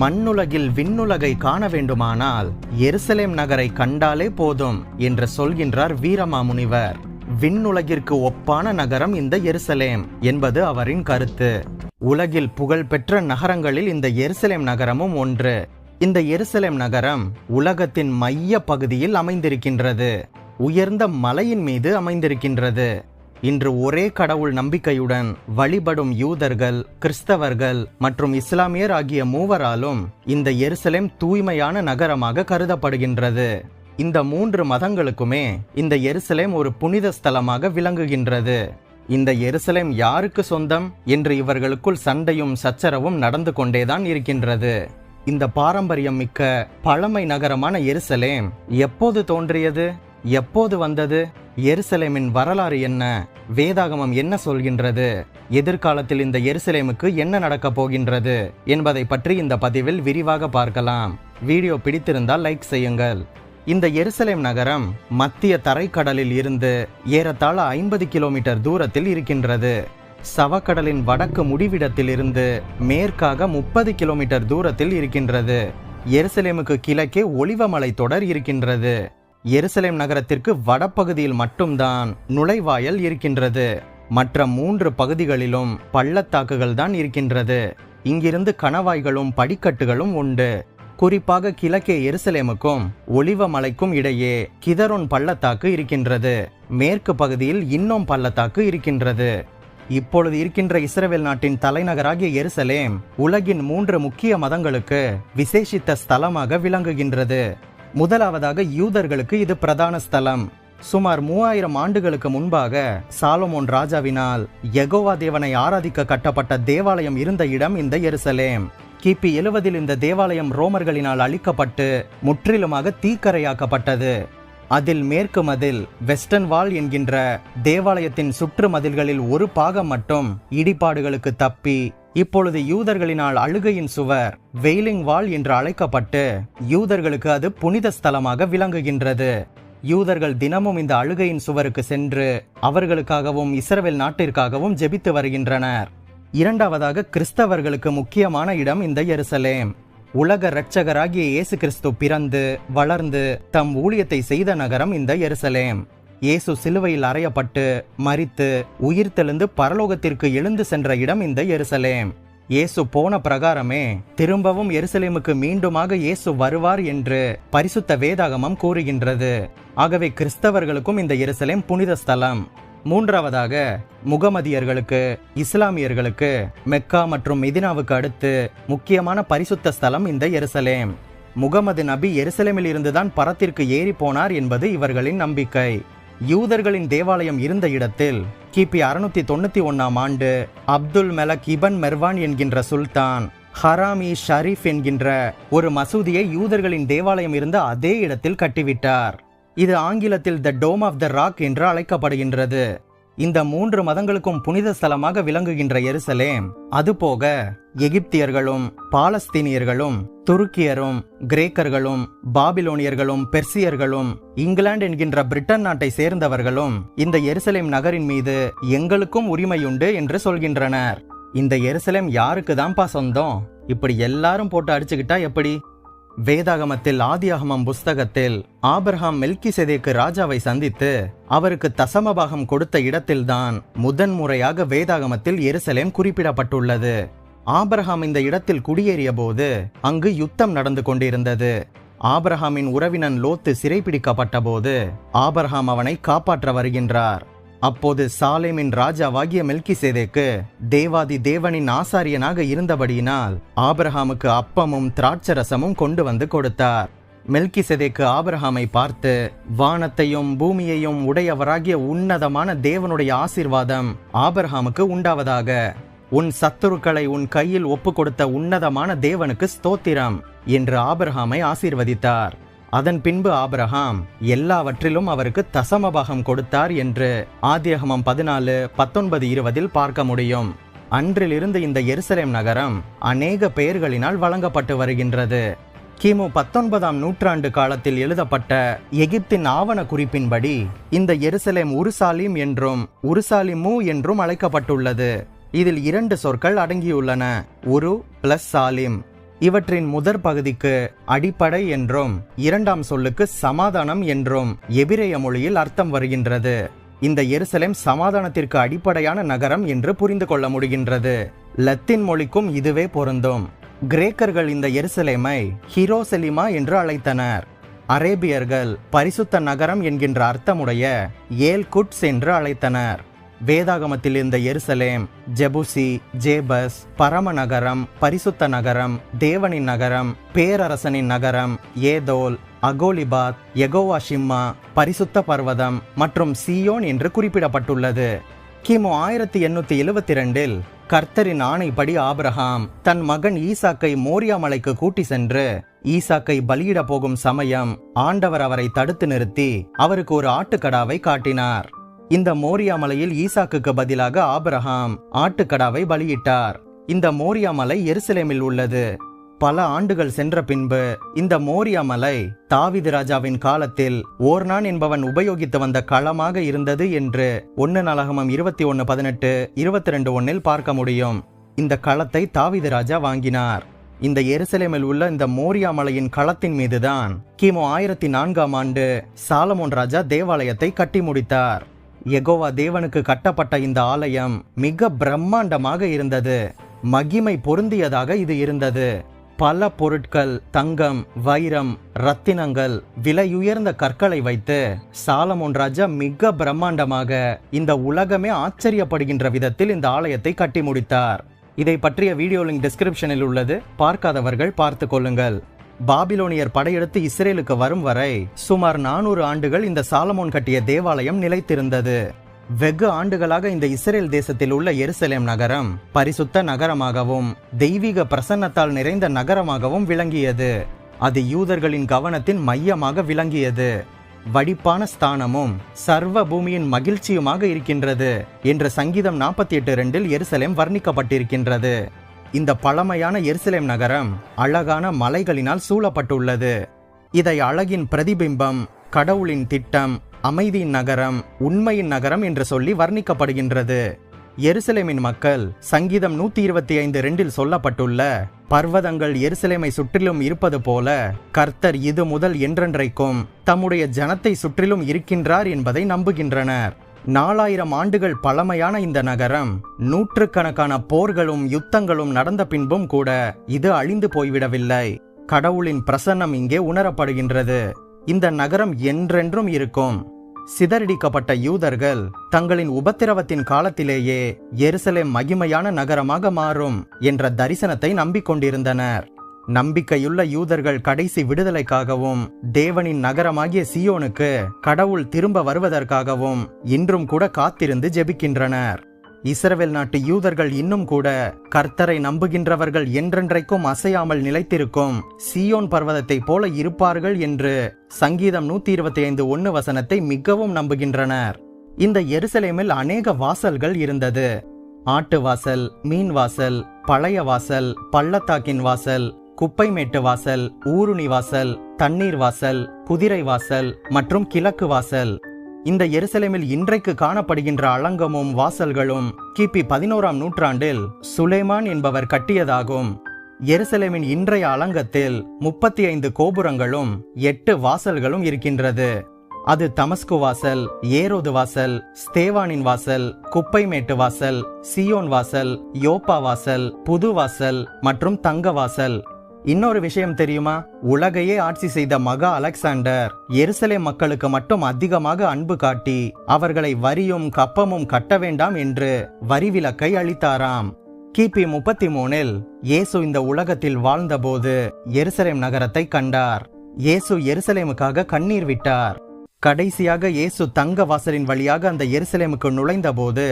மண்ணுலகில் விண்ணுலகை காண வேண்டுமானால் எருசலேம் நகரை கண்டாலே போதும் என்று சொல்கின்றார் வீரமாமுனிவர். விண்ணுலகிற்கு ஒப்பான நகரம் இந்த எருசலேம் என்பது அவரின் கருத்து. உலகில் புகழ்பெற்ற நகரங்களில் இந்த எருசலேம் நகரமும் ஒன்று. இந்த எருசலேம் நகரம் உலகத்தின் மைய பகுதியில் அமைந்திருக்கின்றது. உயர்ந்த மலையின் மீது அமைந்திருக்கின்றது. இன்று ஒரே கடவுள் நம்பிக்கையுடன் வழிபடும் யூதர்கள் கிறிஸ்தவர்கள் மற்றும் இஸ்லாமியர் ஆகிய மூவராலும் இந்த எருசலேம் தூய்மையான நகரமாக கருதப்படுகின்றது. இந்த மூன்று மதங்களுக்குமே இந்த எருசலேம் ஒரு புனித ஸ்தலமாக விளங்குகின்றது. இந்த எருசலேம் யாருக்கு சொந்தம் என்று இவர்களுக்குள் சண்டையும் சச்சரவும் நடந்து கொண்டேதான் இருக்கின்றது. இந்த பாரம்பரியம் மிக்க பழமை நகரமான எருசலேம் எப்போது தோன்றியது? எப்போது வந்தது? எருசலேமின் வரலாறு என்ன? வேதாகமம் என்ன சொல்கின்றது? எதிர்காலத்தில் இந்த எருசலேமுக்கு என்ன நடக்கப் போகின்றது? என்பதை பற்றி இந்த பதிவில் விரிவாக பார்க்கலாம். வீடியோ பிடித்திருந்தால் லைக் செய்யுங்கள். இந்த எருசலேம் நகரம் மத்திய தரைக்கடலில் இருந்து ஏறத்தாழ ஐம்பது கிலோமீட்டர் தூரத்தில் இருக்கின்றது. சவக்கடலின் வடக்கு முடிவிடத்திலிருந்து மேற்காக முப்பது கிலோமீட்டர் தூரத்தில் இருக்கின்றது. எருசலேமுக்கு கிழக்கே ஒளிவமலை தொடர் இருக்கின்றது. எருசலேம் நகரத்திற்கு வடபகுதியில் மட்டும்தான் நுழைவாயல் இருக்கின்றது. மற்ற மூன்று பகுதிகளிலும் பள்ளத்தாக்குகள் தான் இருக்கின்றது. இங்கிருந்து கணவாய்களும் படிக்கட்டுகளும் உண்டு. குறிப்பாக கிழக்கே எருசலேமுக்கும் ஒளிவ மலைக்கும் இடையே கிதரோன் பள்ளத்தாக்கு இருக்கின்றது. மேற்கு பகுதியில் இன்னும் பள்ளத்தாக்கு இருக்கின்றது. இப்பொழுது இருக்கின்ற இஸ்ரேல் நாட்டின் தலைநகராகிய எருசலேம் உலகின் மூன்று முக்கிய மதங்களுக்கு விசேஷித்த ஸ்தலமாக விளங்குகின்றது. முதலாவதாக யூதர்களுக்கு இது பிரதான ஸ்தலம். சுமார் மூவாயிரம் ஆண்டுகளுக்கு முன்பாக சாலமோன் ராஜாவினால் எகோவா தேவனை ஆராதிக்க கட்டப்பட்ட தேவாலயம் இருந்த இடம் இந்த எருசலேம். கிபி எழுவதில் இந்த தேவாலயம் ரோமர்களினால் அழிக்கப்பட்டு முற்றிலுமாக தீக்கரையாக்கப்பட்டது. அதில் மேற்கு மதில் வெஸ்டர்ன் வால் என்கின்ற தேவாலயத்தின் சுற்று மதில்களில் ஒரு பாகம் மட்டும் இடிபாடுகளுக்கு தப்பி இப்பொழுது யூதர்களினால் அழுகையின் சுவர் வெயிலிங் வால் என்று அழைக்கப்பட்டு யூதர்களுக்கு அது புனித ஸ்தலமாக விளங்குகின்றது. யூதர்கள் தினமும் இந்த அழுகையின் சுவருக்கு சென்று அவர்களுக்காகவும் இஸ்ரவேல் நாட்டிற்காகவும் ஜெபித்து வருகின்றனர். இரண்டாவதாக கிறிஸ்தவர்களுக்கு முக்கியமான இடம் இந்த எருசலேம். உலக இரட்சகராகிய இயேசு கிறிஸ்து பிறந்து வளர்ந்து தம் ஊழியத்தை செய்த நகரம் இந்த எருசலேம். இயேசு சிலுவையில் அறையப்பட்டு மரித்து உயிர்த்தெழுந்து பரலோகத்திற்கு எழுந்து சென்ற இடம் இந்த எருசலேம். இயேசு போன பிரகாரமே திரும்பவும் எருசலேமுக்கு மீண்டுமாக இயேசு வருவார் என்று பரிசுத்த வேதாகமம் கூறுகின்றது. ஆகவே கிறிஸ்தவர்களுக்கும் இந்த எருசலேம் புனித ஸ்தலம். மூன்றாவதாக முகமதியர்களுக்கு இஸ்லாமியர்களுக்கு மெக்கா மற்றும் மெதினாவுக்கு அடுத்து முக்கியமான பரிசுத்த ஸ்தலம் இந்த எருசலேம். முகமது நபி எருசலேமில் இருந்துதான் பரத்திற்கு ஏறி போனார் என்பது இவர்களின் நம்பிக்கை. யூதர்களின் தேவாலயம் இருந்த இடத்தில் கிபி அறுநூத்தி தொண்ணூத்தி ஒன்னாம் ஆண்டு அப்துல் மெலக் இபன் மெர்வான் என்கின்ற சுல்தான் ஹராமி ஷரீஃப் என்கின்ற ஒரு மசூதியை யூதர்களின் தேவாலயம் இருந்த அதே இடத்தில் கட்டிவிட்டார். இது ஆங்கிலத்தில் the dome of the rock என்று அழைக்கப்படுகின்றது. இந்த மூன்று மதங்களுக்கும் புனித ஸ்தலமாக விளங்குகின்ற எருசலேம். அதுபோக எகிப்தியர்களும் பாலஸ்தீனியர்களும் துருக்கியரும் கிரேக்கர்களும் பாபிலோனியர்களும் பெர்சியர்களும் இங்கிலாந்து என்கின்ற பிரிட்டன் நாட்டை சேர்ந்தவர்களும் இந்த எருசலேம் நகரின் மீது எங்களுக்கும் உரிமையுண்டு என்று சொல்கின்றனர். இந்த எருசலேம் யாருக்கு தான்ப்பா சொந்தம்? இப்படி எல்லாரும் போட்டு அடிச்சுக்கிட்டா எப்படி? வேதாகமத்தில் ஆதியாகமம் புஸ்தகத்தில் ஆபர்ஹாம் மெல்கி செதேக்கு ராஜாவை சந்தித்து அவருக்கு தசமபாகம் கொடுத்த இடத்தில்தான் முதன்முறையாக வேதாகமத்தில் எருசலேம் குறிப்பிடப்பட்டுள்ளது. ஆபிரகாம் இந்த இடத்தில் குடியேறிய போது அங்கு யுத்தம் நடந்து கொண்டிருந்தது. ஆபரஹாமின் உறவினன் லோத்து சிறைபிடிக்கப்பட்ட போது ஆபிரகாம் அவனை காப்பாற்ற வருகின்றார். அப்போது சாலேமின் ராஜாவாகிய மெல்கிசேதேக்கு தேவாதி தேவனின் ஆசாரியனாக இருந்தபடியினால் ஆபிரகாமுக்கு அப்பமும் திராட்சரசமும் கொண்டு வந்து கொடுத்தார். மெல்கிசெதேக்கு ஆபரஹாமை பார்த்து வானத்தையும் பூமியையும் உடையவராகிய உன்னதமான தேவனுடைய ஆசீர்வாதம் ஆபிரகாமுக்கு உண்டாவதாக. உன் சத்துருக்களை உன் கையில் ஒப்பு கொடுத்த உன்னதமான தேவனுக்கு ஸ்தோத்திரம் என்று ஆபிரகாமை ஆசீர்வதித்தார். அதன் பின்பு ஆபிரஹாம் எல்லாவற்றிலும் அவருக்கு தசமபாகம் கொடுத்தார் என்று ஆதியகமம் பதினாலு பத்தொன்பது இருபதில் பார்க்க முடியும். அன்றிலிருந்து இந்த எருசலேம் நகரம் அநேக பெயர்களினால் வழங்கப்பட்டு வருகின்றது. கிமு பத்தொன்பதாம் நூற்றாண்டு காலத்தில் எழுதப்பட்ட எகிப்தின் ஆவண குறிப்பின்படி இந்த எருசலேம் உருசாலிம் என்றும் உருசாலிமு என்றும் அழைக்கப்பட்டுள்ளது. இதில் இரண்டு சொற்கள் அடங்கியுள்ளன. உரு பிளஸ் சாலிம். இவற்றின் முதற் பகுதிக்கு அடிப்படை என்றும் இரண்டாம் சொல்லுக்கு சமாதானம் என்றும் எபிரேய மொழியில் அர்த்தம் வருகின்றது. இந்த எருசலேம் சமாதானத்திற்கு அடிப்படையான நகரம் என்று புரிந்து கொள்ள முடிகின்றது. லத்தீன் மொழிக்கும் இதுவே பொருந்தும். கிரேக்கர்கள் இந்த எருசலேமை ஹீரோசெலிமா என்று அழைத்தனர். அரேபியர்கள் பரிசுத்த நகரம் என்கின்ற அர்த்தமுடைய ஏல் குட்ஸ் என்று அழைத்தனர். வேதாகமத்தில் இந்த எருசலேம் ஜெபுசி ஜேபஸ் பரம நகரம் பரிசுத்த நகரம் தேவனின் நகரம் பேரரசனின் நகரம் ஏதோல் அகோலிபாத் எகோவா ஷிம்மா பரிசுத்த பர்வதம் மற்றும் சியோன் என்று குறிப்பிடப்பட்டுள்ளது. கிமு ஆயிரத்தி எண்ணூத்தி எழுவத்தி ரெண்டில் கர்த்தரின் ஆணைப்படி ஆபிரஹாம் தன் மகன் ஈசாக்கை மோரியா மலைக்கு கூட்டி சென்று ஈசாக்கை பலியிட போகும் சமயம் ஆண்டவர் அவரை தடுத்து நிறுத்தி அவருக்கு ஒரு ஆட்டுக்கடாவை காட்டினார். இந்த மோரியா மலையில் ஈசாக்குக்கு பதிலாக ஆபிரஹாம் ஆட்டுக்கடாவை பலியிட்டார். இந்த மோரியா மலை எருசலேமில் உள்ளது. பல ஆண்டுகள் சென்ற பின்பு இந்த மோரியா மலை தாவிது ராஜாவின் காலத்தில் ஓர்னான் என்பவன் உபயோகித்து வந்த களமாக இருந்தது என்று ஒன்னு நலகமம் இருபத்தி ஒன்னு பதினெட்டு இருபத்தி ரெண்டு ஒன்னில் பார்க்க முடியும். இந்த களத்தை தாவிது ராஜா வாங்கினார். இந்த எருசலேமில் உள்ள இந்த மோரியா மலையின் களத்தின் மீதுதான் கிமு ஆயிரத்தி நான்காம் ஆண்டு சாலமோன் ராஜா தேவாலயத்தை கட்டி முடித்தார். எகோவா தேவனுக்கு கட்டப்பட்ட இந்த ஆலயம் மிக பிரம்மாண்டமாக இருந்தது. மகிமை பொருந்தியதாக இது இருந்தது. பல பொருட்கள் தங்கம் வைரம் ரத்தினங்கள் விலையுயர்ந்த கற்களை வைத்து சாலமோன் ராஜா மிக பிரம்மாண்டமாக இந்த உலகமே ஆச்சரியப்படுகின்ற விதத்தில் இந்த ஆலயத்தை கட்டி முடித்தார். இதை பற்றிய வீடியோ லிங்க் டிஸ்கிரிப்ஷனில் உள்ளது. பார்க்காதவர்கள் பார்த்து கொள்ளுங்கள். பாபிலோனியர் படையெடுத்து இஸ்ரேலுக்கு வரும் வரை சுமார் நானூறு ஆண்டுகள் இந்த சாலமோன் கட்டிய தேவாலயம் நிலைத்திருந்தது. வெகு ஆண்டுகளாக இந்த இஸ்ரேல் தேசத்தில் உள்ள எருசலேம் நகரம் பரிசுத்த நகரமாகவும் தெய்வீக பிரசன்னத்தால் நிறைந்த நகரமாகவும் விளங்கியது. அது யூதர்களின் கவனத்தின் மையமாக விளங்கியது. வடிப்பான ஸ்தானமும் சர்வ பூமியின் மகிழ்ச்சியுமாக இருக்கின்றது என்று சங்கீதம் நாற்பத்தி எட்டு ரெண்டில் எருசலேம் வர்ணிக்கப்பட்டிருக்கின்றது. இந்த பழமையான எருசலேம் நகரம் அழகான மலைகளினால் சூழப்பட்டுள்ளது. இதை அழகின் பிரதிபிம்பம் கடவுளின் திட்டம் அமைதியின் நகரம் உண்மையின் நகரம் என்று சொல்லி வர்ணிக்கப்படுகின்றது. எருசலேமின் மக்கள் சங்கீதம் நூத்தி இருபத்தி ஐந்து ரெண்டில் சொல்லப்பட்டுள்ள பர்வதங்கள் எருசலேமை சுற்றிலும் இருப்பது போல கர்த்தர் இது முதல் என்றென்றைக்கும் தம்முடைய ஜனத்தை சுற்றிலும் இருக்கின்றார் என்பதை நம்புகின்றனர். நாலாயிரம் ஆண்டுகள் பழமையான இந்த நகரம் நூற்றுக்கணக்கான போர்களும் யுத்தங்களும் நடந்த பின்பும் கூட இது அழிந்து போய்விடவில்லை. கடவுளின் பிரசன்னம் இங்கே உணரப்படுகின்றது. இந்த நகரம் என்றென்றும் இருக்கும். சிதறடிக்கப்பட்ட யூதர்கள் தங்களின் உபத்திரவத்தின் காலத்திலேயே எருசலேம் மகிமையான நகரமாக மாறும் என்ற தரிசனத்தை நம்பிக்கொண்டிருந்தனர். நம்பிக்கையுள்ள யூதர்கள் கடைசி விடுதலைக்காகவும் தேவனின் நகரமாகிய சியோனுக்கு கடவுள் திரும்ப வருவதற்காகவும் இன்றும் கூட காத்திருந்து ஜெபிக்கின்றனர். இஸ்ரவேல் நாட்டு யூதர்கள் இன்னும் கூட கர்த்தரை நம்புகின்றவர்கள் என்றென்றைக்கும் அசையாமல் நிலைத்திருக்கும் சியோன் பர்வதத்தைப் போல இருப்பார்கள் என்று சங்கீதம் நூத்தி இருபத்தி ஐந்து ஒன்னு வசனத்தை மிகவும் நம்புகின்றனர். இந்த எருசலேமில் அநேக வாசல்கள் இருந்தது. ஆட்டு வாசல் மீன் வாசல் பழைய வாசல் பள்ளத்தாக்கின் வாசல் குப்பைமேட்டு வாசல் ஊருணி வாசல் தண்ணீர் வாசல் குதிரை வாசல் மற்றும் கிழக்கு வாசல். இந்த எருசலேமில் இன்றைக்கு காணப்படுகின்ற அலங்கமும் வாசல்களும் கிபி பதினோராம் நூற்றாண்டில் சுலைமான் என்பவர் கட்டியதாகும். எருசலேமின் இன்றைய அலங்கத்தில் முப்பத்தி ஐந்து கோபுரங்களும் எட்டு வாசல்களும் இருக்கின்றது. அது தமஸ்கு வாசல் ஏரோது வாசல் ஸ்தேவானின் வாசல் குப்பைமேட்டு வாசல் சியோன் வாசல் யோப்பா வாசல் புது வாசல் மற்றும் தங்க வாசல். இன்னொரு விஷயம் தெரியுமா? உலகையே ஆட்சி செய்த மகா அலெக்சாண்டர் எருசலேம் மக்களுக்கு மட்டும் அதிகமாக அன்பு காட்டி அவர்களை வரியும் கப்பமும் கட்ட வேண்டாம் என்று வரிவிலக்கை அளித்தாராம். கிபி முப்பத்தி மூணில் இயேசு இந்த உலகத்தில் வாழ்ந்தபோது எருசலேம் நகரத்தை கண்டார். இயேசு எருசலேமுக்காக கண்ணீர் விட்டார். கடைசியாக இயேசு தங்க வாசலின் வழியாக அந்த எருசலேமுக்கு நுழைந்தபோது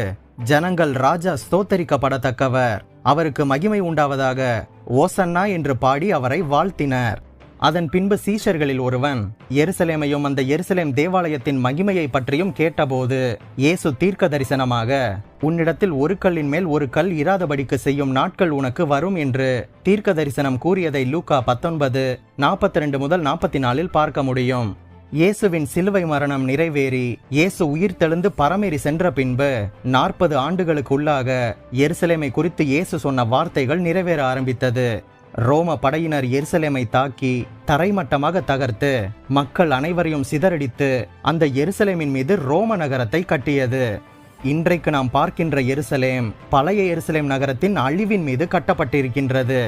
ஜனங்கள் ராஜா ஸ்தோத்தரிக்கப்படத்தக்கவர். அவருக்கு மகிமை உண்டாவதாக ஓசன்னா என்று பாடி அவரை வாழ்த்தினர். அதன் பின்பு சீஷர்களில் ஒருவன் எருசலேமையும் அந்த எருசலேம் தேவாலயத்தின் மகிமையை பற்றியும் கேட்டபோது இயேசு தீர்க்க தரிசனமாக உன்னிடத்தில் ஒரு கல்லின் மேல் ஒரு கல் இராதபடிக்கு செய்யும் நாட்கள் உனக்கு வரும் என்று தீர்க்க தரிசனம் கூறியதை லூக்கா பத்தொன்பது நாற்பத்தி ரெண்டு முதல் நாற்பத்தி நாலில் பார்க்க முடியும். இயேசுவின் சிலுவை மரணம் நிறைவேறி இயேசு உயிர் தெழுந்து பரமேறி சென்ற பின்பு நாற்பது ஆண்டுகளுக்குள்ளாக எருசலேமை குறித்து இயேசு சொன்ன வார்த்தைகள் நிறைவேற ஆரம்பித்தது. ரோம படையினர் எருசலேமை தாக்கி தரைமட்டமாக தகர்த்து மக்கள் அனைவரையும் சிதறடித்து அந்த எருசலேமின் மீது ரோம நகரத்தை கட்டியது. இன்றைக்கு நாம் பார்க்கின்ற எருசலேம் பழைய எருசலேம் நகரத்தின் அழிவின் மீது கட்டப்பட்டிருக்கின்றது.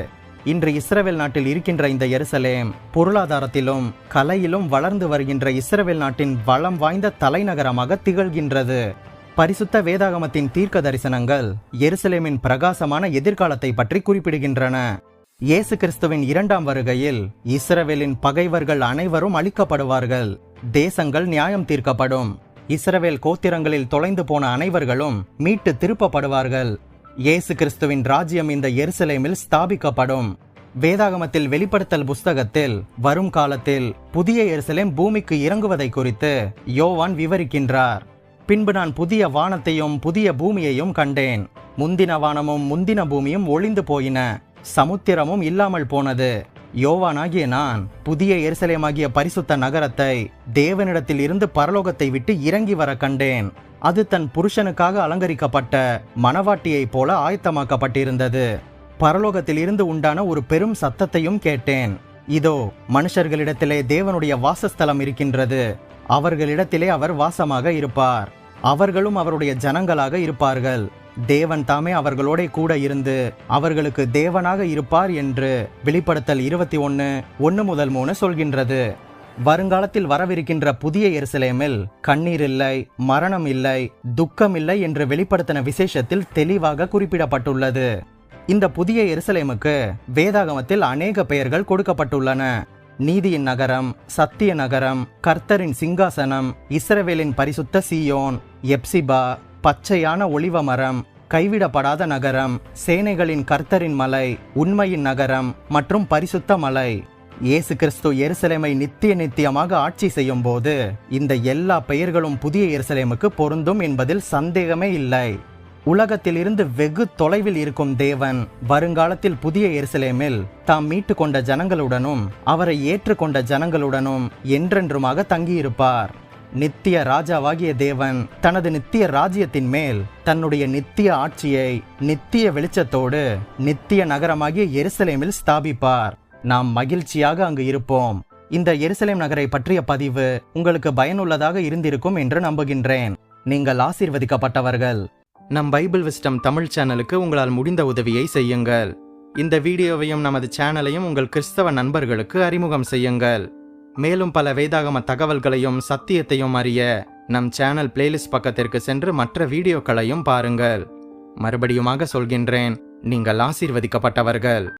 இன்று இஸ்ரவேல் நாட்டில் இருக்கின்ற இந்த எருசலேம் பொருளாதாரத்திலும் கலையிலும் வளர்ந்து வருகின்ற இஸ்ரவேல் நாட்டின் வளம் வாய்ந்த தலைநகரமாக திகழ்கின்றது. பரிசுத்த வேதாகமத்தின் தீர்க்க தரிசனங்கள் எருசலேமின் பிரகாசமான எதிர்காலத்தை பற்றி குறிப்பிடுகின்றன. இயேசு கிறிஸ்துவின் இரண்டாம் வருகையில் இஸ்ரவேலின் பகைவர்கள் அனைவரும் அழிக்கப்படுவார்கள். தேசங்கள் நியாயம் தீர்க்கப்படும். இஸ்ரவேல் கோத்திரங்களில் தொலைந்து போன அனைவர்களும் மீட்டு திருப்பப்படுவார்கள். இயேசு கிறிஸ்துவின் ராஜ்யம் இந்த எருசலேமில் ஸ்தாபிக்கப்படும். வேதாகமத்தில் வெளிப்படுத்தல் புஸ்தகத்தில் வரும் காலத்தில் புதிய எருசலேம் பூமிக்கு இறங்குவதை குறித்து யோவான் விவரிக்கின்றார். பின்பு நான் புதிய வானத்தையும் புதிய பூமியையும் கண்டேன். முந்தின வானமும் முந்தின பூமியும் ஒளிந்து போயின. சமுத்திரமும் இல்லாமல் போனது. யோவானாகிய நான் புதிய எருசலேமாகிய பரிசுத்த நகரத்தை தேவனிடத்தில் இருந்து பரலோகத்தை விட்டு இறங்கி வர கண்டேன். அது தன் புருஷனுக்காக அலங்கரிக்கப்பட்ட மணவாட்டியைப் போல ஆயத்தமாக்கப்பட்டிருந்தது. பரலோகத்தில் இருந்து உண்டான ஒரு பெரும் சத்தத்தையும் கேட்டேன். இதோ மனுஷர்களிடத்திலே தேவனுடைய வாசஸ்தலம் இருக்கின்றது. அவர்களிடத்திலே அவர் வாசமாக இருப்பார். அவர்களும் அவருடைய ஜனங்களாக இருப்பார்கள். தேவன் தாமே அவர்களோட கூட இருந்து அவர்களுக்கு தேவனாக இருப்பார் என்று வெளிப்படுத்தல் இருபத்தி ஒன்று ஒன்று முதல் மூணு சொல்கின்றது. வருங்காலத்தில் வரவிருக்கின்ற புதிய எருசலேமில் கண்ணீர் இல்லை மரணம் இல்லை துக்கம் இல்லை என்று வெளிப்படுத்தின விசேஷத்தில் தெளிவாக குறிப்பிடப்பட்டுள்ளது. இந்த புதிய எருசலேமுக்கு வேதாகமத்தில் அநேக பெயர்கள் கொடுக்கப்பட்டுள்ளன. நீதியின் நகரம் சத்திய நகரம் கர்த்தரின் சிங்காசனம் இஸ்ரவேலின் பரிசுத்த சீயோன் எப்சிபா பச்சையான ஒளிவ மரம் கைவிடப்படாத நகரம் சேனைகளின் கர்த்தரின் மலை உண்மையின் நகரம் மற்றும் பரிசுத்த மலை. இயேசு கிறிஸ்து எருசலேமை நித்திய நித்தியமாக ஆட்சி செய்யும் போது இந்த எல்லா பெயர்களும் புதிய எருசலேமுக்கு பொருந்தும் என்பதில் சந்தேகமே இல்லை. உலகத்திலிருந்து வெகு தொலைவில் இருக்கும் தேவன் வருங்காலத்தில் புதிய எருசலேமில் தாம் மீட்டு கொண்ட ஜனங்களுடனும் அவரை ஏற்றுக்கொண்ட ஜனங்களுடனும் என்றென்றுமாக தங்கியிருப்பார். நித்திய ராஜாவாகிய தேவன் தனது நித்திய ராஜ்யத்தின் மேல் தன்னுடைய நித்திய ஆட்சியை நித்திய வெளிச்சத்தோடு நித்திய நகரமாகிய எருசலேமில் ஸ்தாபிப்பார். நாம் மகிழ்ச்சியாக அங்கு இருப்போம். இந்த எருசலேம் நகரை பற்றிய பதிவு உங்களுக்கு பயனுள்ளதாக இருந்திருக்கும் என்று நம்புகின்றேன். நீங்கள் ஆசீர்வதிக்கப்பட்டவர்கள். நம் பைபிள் விஸ்டம் தமிழ் சேனலுக்கு உங்களால் முடிந்த உதவியை செய்யுங்கள். இந்த வீடியோவையும் நமது சேனலையும் உங்கள் கிறிஸ்தவ நண்பர்களுக்கு அறிமுகம் செய்யுங்கள். மேலும் பல வேதாகம தகவல்களையும் சத்தியத்தையும் அறிய நம் சேனல் பிளேலிஸ்ட் பக்கத்திற்கு சென்று மற்ற வீடியோக்களையும் பாருங்கள். மறுபடியுமாக சொல்கின்றேன் நீங்கள் ஆசீர்வதிக்கப்பட்டவர்கள்.